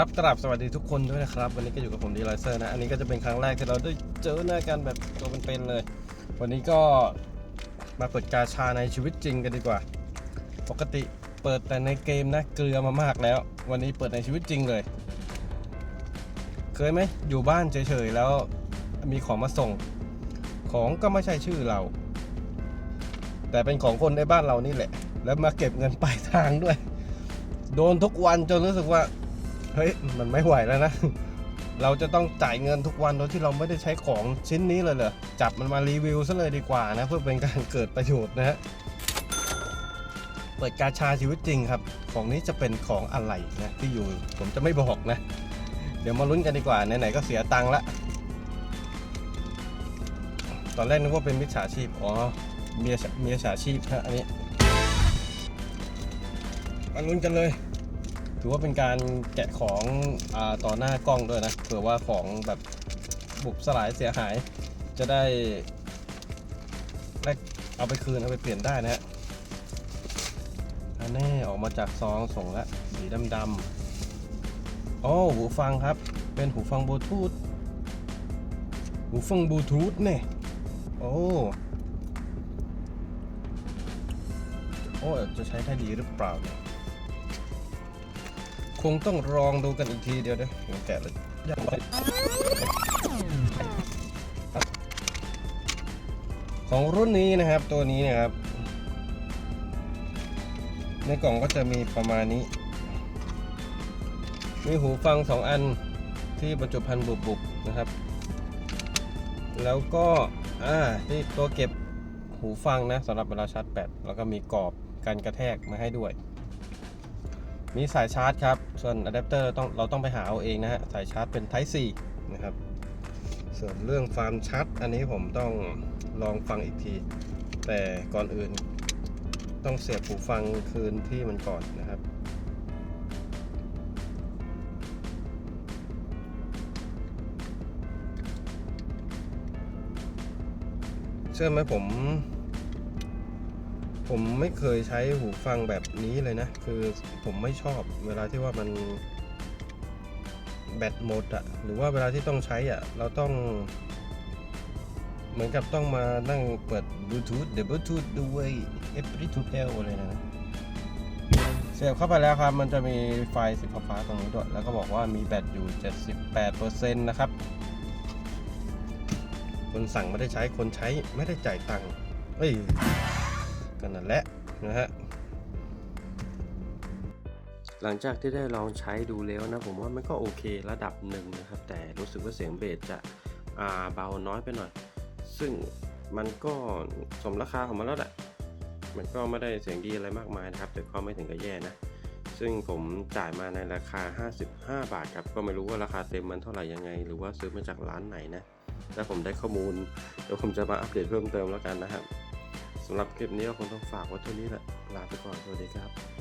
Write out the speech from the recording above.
ครับกราบสวัสดีทุกคนด้วยนะครับ วันนี้ก็อยู่กับผมดีไลเซอร์นะ อันนี้ก็จะเป็นครั้งแรกที่เราได้เจอหน้ากันแบบตัวเป็นๆเลย วันนี้ก็มาเปิดกาชาในชีวิตจริงกันดีกว่า ปกติเปิดแต่ในเกมนะ เกลือมามากแล้ว วันนี้เปิดในชีวิตจริงเลย เคยไหมอยู่บ้านเฉยๆแล้วมีของมาส่ง ของก็ไม่ใช่ชื่อเรา แต่เป็นของคนในบ้านเรานี่แหละ แล้วมาเก็บเงินปลายทางด้วย โดนทุกวันจนรู้สึกว่า เฮ้ยมันไม่ไหวแล้วนะ เราจะต้องจ่ายเงินทุกวันโดยที่เราไม่ได้ใช้ของชิ้นนี้เลยเหรอจับมันมารีวิวซะเลยดีกว่านะ เพื่อเป็นการเกิดประโยชน์นะฮะเปิดกาชาชีวิตจริงครับ ของนี้จะเป็นของอะไรนะที่อยู่ผมจะไม่บอกนะ เดี๋ยวมาลุ้นกันดีกว่าไหนๆก็เสียตังค์ละตอนแรกนึกว่าเป็นมิจฉาชีพอ๋อเมียเมียฉาชีพฮะอันนี้มาลุ้นกันเลย ถือว่าเป็นการแกะของอต่อหน้ากล้องด้วยนะเผื่อว่าของแบบบุบสลายเสียหาย จะได้ได้เอาไปคืนเอาไปเปลี่ยนได้นะฮะอันนี้ออกมาจากซองส่งละสีดำๆโอ้หูฟังครับ เป็นหูฟังบลูทูธหูฟังบลูทูธเนี่ยโอ้โอ้จะใช้ได้ดีหรือเปล่าเนี่ย คงต้องลองดูกันอีกทีเดียวเดี๋ยวแกะเลยยากไปของรุ่นนี้นะครับตัวนี้นะครับ ในกล่องก็จะมีประมาณนี้ มีหูฟังสองอันที่บรรจุภัณฑ์บุบๆนะครับ แล้วก็อ่าที่ตัวเก็บหูฟังนะสำหรับเวลาชาร์จแบตแล้วก็มีกรอบกันกระแทกมาให้ด้วย มีสายชาร์จครับ ส่วนอะแดปเตอร์ต้องเราต้องไปหาเอาเองนะฮะ สายชาร์จเป็น Type C นะครับ ส่วนเรื่องความชัดอันนี้ผมต้องลองฟังอีกที แต่ก่อนอื่นต้องเสียบหูฟังคืนที่มันก่อนนะครับเชื่อไหมผม ผมไม่เคยใช้หูฟังแบบนี้เลยนะ คือผมไม่ชอบเวลาที่ว่ามันแบตหมดอะหรือว่าเวลาที่ต้องใช้อะเราต้อง เหมือนกับต้องมานั่งเปิดบลูทูธเดี๋ยวบลูทูธด้วยเอฟริทูเทลอะไรนะ เสียบเข้าไปแล้วครับ มันจะมีไฟสีฟ้าตรงนี้ด้วย แล้วก็บอกว่ามีแบตอยู่ 78%นะครับ คนสั่งไม่ได้ใช้คนใช้ไม่ได้จ่ายตังค์เอ้ย กันนั่นแหละนะฮะหลังจากที่ได้ลองใช้ดูแล้วนะผมว่ามันก็โอเคระดับหนึ่งนะครับ แต่รู้สึกว่าเสียงเบสจะเบาน้อยไปหน่อย ซึ่งมันก็สมราคาของมันแล้วแหละมันก็ไม่ได้เสียงดีอะไรมากมายนะครับ แต่ก็ไม่ถึงกับแย่นะ ซึ่งผมจ่ายมาในราคา 55 บาทครับ ก็ไม่รู้ว่าราคาเต็มมันเท่าไหร่ยังไง หรือว่าซื้อมาจากร้านไหนนะ ถ้าผมได้ข้อมูลเดี๋ยวผมจะมาอัปเดตเพิ่มเติมแล้วกันนะครับ สำหรับคลิปนี้ก็คงต้องฝากไว้เท่านี้แหละ ลาไปก่อน สวัสดีครับ